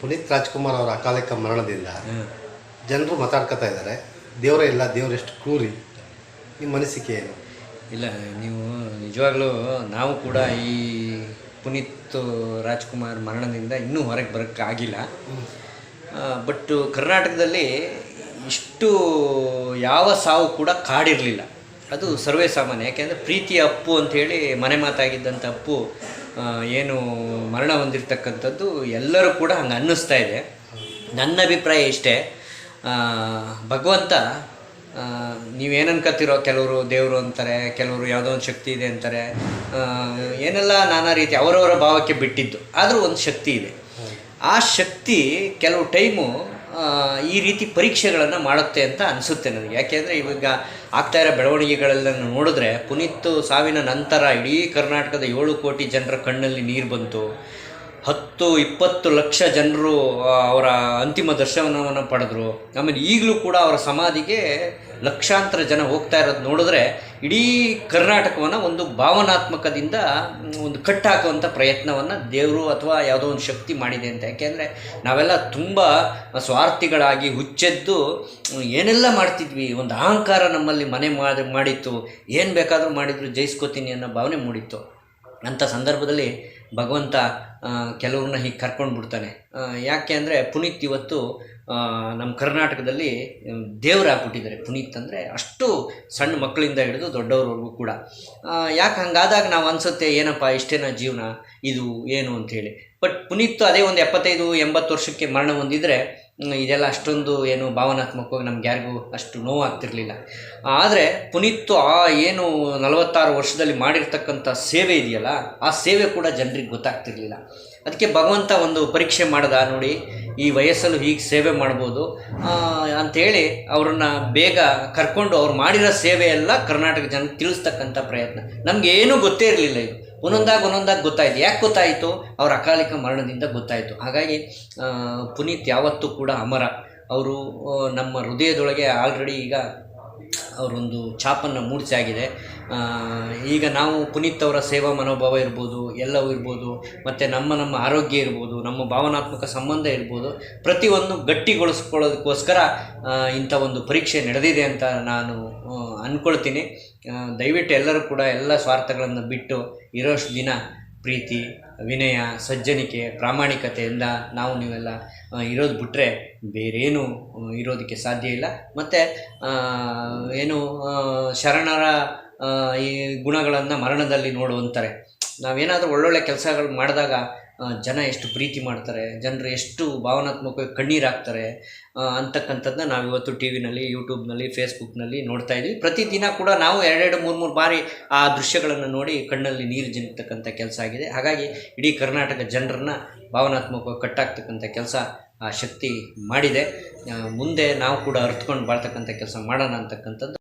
ಪುನೀತ್ ರಾಜ್ಕುಮಾರ್ ಅವರ ಅಕಾಲಿಕ ಮರಣದಿಂದ ಜನರು ಮಾತಾಡ್ಕೊತಾ ಇದ್ದಾರೆ. ದೇವರೇ ಇಲ್ಲ ದೇವರೆಷ್ಟು ಕ್ರೂರಿ. ನಿಮ್ಮ ಅನಿಸಿಕೆ ಏನು? ಇಲ್ಲ ನೀವು ನಿಜವಾಗ್ಲೂ ನಾವು ಕೂಡ ಈ ಪುನೀತ್ ರಾಜ್ಕುಮಾರ್ ಮರಣದಿಂದ ಇನ್ನೂ ಹೊರಗೆ ಬರೋಕ್ಕೆ ಆಗಿಲ್ಲ. ಬಟ್ ಕರ್ನಾಟಕದಲ್ಲಿ ಇಷ್ಟು ಯಾವ ಸಾವು ಕೂಡ ಕಾಡಿರಲಿಲ್ಲ. ಅದು ಸರ್ವೇ ಸಾಮಾನ್ಯ. ಯಾಕೆಂದರೆ ಪ್ರೀತಿಯ ಅಪ್ಪು ಅಂಥೇಳಿ ಮನೆ ಮಾತಾಗಿದ್ದಂಥ ಅಪ್ಪು ಏನು ಮರಣ ಹೊಂದಿರ್ತಕ್ಕಂಥದ್ದು ಎಲ್ಲರೂ ಕೂಡ ಹಂಗೆ ಅನ್ನಿಸ್ತಾ ಇದೆ. ನನ್ನ ಅಭಿಪ್ರಾಯ ಇಷ್ಟೇ. ಭಗವಂತ ನೀವು ನೀವೇನು ಅನ್ಕೋತಿರೋ ಕೆಲವರು ದೇವರು ಅಂತಾರೆ, ಕೆಲವರು ಯಾವುದೋ ಒಂದು ಶಕ್ತಿ ಇದೆ ಅಂತಾರೆ. ಏನೆಲ್ಲ ನಾನಾ ರೀತಿ ಅವರವರ ಭಾವಕ್ಕೆ ಬಿಟ್ಟಿದ್ದು, ಆದರೂ ಒಂದು ಶಕ್ತಿ ಇದೆ. ಆ ಶಕ್ತಿ ಕೆಲವು ಟೈಮು ಈ ರೀತಿ ಪರೀಕ್ಷೆಗಳನ್ನು ಮಾಡುತ್ತೆ ಅಂತ ಅನಿಸುತ್ತೆ ನನಗೆ. ಯಾಕೆಂದರೆ ಇವಾಗ ಆಗ್ತಾ ಇರೋ ಬೆಳವಣಿಗೆಗಳೆಲ್ಲ ನೋಡಿದ್ರೆ ಪುನೀತ್ ಸಾವಿನ ನಂತರ ಇಡೀ ಕರ್ನಾಟಕದ ಏಳು ಕೋಟಿ ಜನರ ಕಣ್ಣಲ್ಲಿ ನೀರು ಬಂತು. ಹತ್ತು, ಇಪ್ಪತ್ತು ಲಕ್ಷ ಜನರು ಅವರ ಅಂತಿಮ ದರ್ಶನವನ್ನು ಪಡೆದ್ರು. ಆಮೇಲೆ ಈಗಲೂ ಕೂಡ ಅವರ ಸಮಾಧಿಗೆ ಲಕ್ಷಾಂತರ ಜನ ಹೋಗ್ತಾ ಇರೋದು ನೋಡಿದ್ರೆ ಇಡೀ ಕರ್ನಾಟಕವನ್ನು ಒಂದು ಭಾವನಾತ್ಮಕದಿಂದ ಒಂದು ಕಟ್ಟಾಕುವಂಥ ಪ್ರಯತ್ನವನ್ನು ದೇವರು ಅಥವಾ ಯಾವುದೋ ಒಂದು ಶಕ್ತಿ ಮಾಡಿದೆ ಅಂತ. ಯಾಕೆಂದರೆ ನಾವೆಲ್ಲ ತುಂಬ ಸ್ವಾರ್ಥಿಗಳಾಗಿ ಹುಚ್ಚೆದ್ದು ಏನೆಲ್ಲ ಮಾಡ್ತಿದ್ವಿ, ಒಂದು ಅಹಂಕಾರ ನಮ್ಮಲ್ಲಿ ಮನೆ ಮಾಡಿ, ಮಾಡಿತ್ತು, ಏನು ಬೇಕಾದರೂ ಮಾಡಿದ್ರು, ಜಯಿಸ್ಕೋತೀನಿ ಅನ್ನೋ ಭಾವನೆ ಮೂಡಿತ್ತು. ಅಂಥ ಸಂದರ್ಭದಲ್ಲಿ ಭಗವಂತ ಕೆಲವ್ರನ್ನ ಹೀಗೆ ಕರ್ಕೊಂಡು ಬಿಡ್ತಾನೆ. ಯಾಕೆ ಅಂದರೆ ಪುನೀತ್ ಇವತ್ತು ನಮ್ಮ ಕರ್ನಾಟಕದಲ್ಲಿ ದೇವರಾಗ್ಬಿಟ್ಟಿದ್ದಾರೆ. ಪುನೀತ್ ಅಂದರೆ ಅಷ್ಟು ಸಣ್ಣ ಮಕ್ಕಳಿಂದ ಹಿಡಿದು ದೊಡ್ಡವ್ರವರೆಗೂ ಕೂಡ. ಯಾಕೆ ಹಂಗಾದಾಗ ನಾವು ಅನಿಸುತ್ತೆ, ಏನಪ್ಪ ಇಷ್ಟೇನ ಜೀವನ? ಇದು ಏನು ಅಂಥೇಳಿ ಬಟ್ ಪುನೀತ್ ಅದೇ ಒಂದು ಎಪ್ಪತ್ತೈದು, ಎಂಬತ್ತು ವರ್ಷಕ್ಕೆ ಮರಣ ಹೊಂದಿದ್ರೆ ಇದೆಲ್ಲ ಅಷ್ಟೊಂದು ಏನು ಭಾವನಾತ್ಮಕವಾಗಿ ನಮ್ಗೆ ಯಾರಿಗೂ ಅಷ್ಟು ನೋವಾಗ್ತಿರ್ಲಿಲ್ಲ. ಆದರೆ ಪುನೀತ್ ಆ ಏನು ನಲವತ್ತಾರು ವರ್ಷದಲ್ಲಿ ಮಾಡಿರ್ತಕ್ಕಂಥ ಸೇವೆ ಇದೆಯಲ್ಲ, ಆ ಸೇವೆ ಕೂಡ ಜನರಿಗೆ ಗೊತ್ತಾಗ್ತಿರ್ಲಿಲ್ಲ. ಅದಕ್ಕೆ ಭಗವಂತ ಒಂದು ಪರೀಕ್ಷೆ ಮಾಡ್ದ, ನೋಡಿ, ಈ ವಯಸ್ಸಲ್ಲೂ ಹೀಗೆ ಸೇವೆ ಮಾಡ್ಬೋದು. ಅಂಥೇಳಿ ಅವ್ರನ್ನ ಬೇಗ ಕರ್ಕೊಂಡು ಅವ್ರು ಮಾಡಿರೋ ಸೇವೆ ಎಲ್ಲ ಕರ್ನಾಟಕ ಜನಕ್ಕೆ ತಿಳಿಸ್ತಕ್ಕಂಥ ಪ್ರಯತ್ನ. ನಮಗೇನೂ ಗೊತ್ತೇ ಇರಲಿಲ್ಲ ಇದು. ಒಂದೊಂದಾಗಿ ಒಂದೊಂದಾಗಿ ಗೊತ್ತಾಯಿತು. ಯಾಕೆ ಗೊತ್ತಾಯಿತು? ಅವ್ರ ಅಕಾಲಿಕ ಮರಣದಿಂದ ಗೊತ್ತಾಯಿತು. ಹಾಗಾಗಿ ಪುನೀತ್ ಯಾವತ್ತೂ ಕೂಡ ಅಮರ. ಅವರು ನಮ್ಮ ಹೃದಯದೊಳಗೆ ಆಲ್ರೆಡಿ ಈಗ ಅವರೊಂದು ಛಾಪನ್ನು ಮೂಡಿಸಿ ಆಗಿದೆ ಈಗ ನಾವು ಪುನೀತ್ ಅವರ ಸೇವಾ ಮನೋಭಾವ ಇರ್ಬೋದು, ಎಲ್ಲವೂ ಇರ್ಬೋದು, ಮತ್ತು ನಮ್ಮ ನಮ್ಮ ಆರೋಗ್ಯ ಇರ್ಬೋದು, ನಮ್ಮ ಭಾವನಾತ್ಮಕ ಸಂಬಂಧ ಇರ್ಬೋದು, ಪ್ರತಿಯೊಂದು ಗಟ್ಟಿಗೊಳಿಸ್ಕೊಳ್ಳೋದಕ್ಕೋಸ್ಕರ ಇಂಥ ಒಂದು ಪರೀಕ್ಷೆ ನಡೆದಿದೆ ಅಂತ ನಾನು ಅಂದ್ಕೊಳ್ತೀನಿ ದಯವಿಟ್ಟು ಎಲ್ಲರೂ ಕೂಡ ಎಲ್ಲ ಸ್ವಾರ್ಥಗಳನ್ನು ಬಿಟ್ಟು ಇರೋಷ್ಟು ದಿನ ಪ್ರೀತಿ, ವಿನಯ, ಸಜ್ಜನಿಕೆ, ಪ್ರಾಮಾಣಿಕತೆಯಿಂದ ನಾವು ನೀವೆಲ್ಲ ಇರೋದು ಬಿಟ್ಟರೆ ಬೇರೇನು ಇರೋದಕ್ಕೆ ಸಾಧ್ಯ ಇಲ್ಲ. ಮತ್ತು ಏನು ಶರಣರ ಈ ಗುಣಗಳನ್ನು ಮರಣದಲ್ಲಿ ನೋಡುವಂತಾರೆ. ನಾವೇನಾದರೂ ಒಳ್ಳೊಳ್ಳೆ ಕೆಲಸಗಳು ಮಾಡಿದಾಗ ಜನ ಎಷ್ಟು ಪ್ರೀತಿ ಮಾಡ್ತಾರೆ, ಜನರು ಎಷ್ಟು ಭಾವನಾತ್ಮಕವಾಗಿ ಕಣ್ಣೀರು ಹಾಕ್ತಾರೆ ಅಂತಕ್ಕಂಥದ್ದನ್ನ ನಾವು ಇವತ್ತು ಟಿ ವಿನಲ್ಲಿ ಯೂಟ್ಯೂಬ್ನಲ್ಲಿ, ಫೇಸ್ಬುಕ್ನಲ್ಲಿ ನೋಡ್ತಾ ಇದ್ವಿ. ಪ್ರತಿದಿನ ಕೂಡ ನಾವು ಎರಡೆರಡು, ಮೂರು ಮೂರು ಬಾರಿ ಆ ದೃಶ್ಯಗಳನ್ನು ನೋಡಿ ಕಣ್ಣಲ್ಲಿ ನೀರು ಜಿನ್ನತಕ್ಕಂಥ ಕೆಲಸ ಆಗಿದೆ. ಹಾಗಾಗಿ ಇಡೀ ಕರ್ನಾಟಕ ಜನರನ್ನ ಭಾವನಾತ್ಮಕವಾಗಿ ಕಟ್ಟಾಗ್ತಕ್ಕಂಥ ಕೆಲಸ ಆ ಶಕ್ತಿ ಮಾಡಿದೆ. ಮುಂದೆ ನಾವು ಕೂಡ ಅರ್ಥಕೊಂಡು ಬಾಳ್ತಕ್ಕಂಥ ಕೆಲಸ ಮಾಡೋಣ ಅಂತಕ್ಕಂಥದ್ದು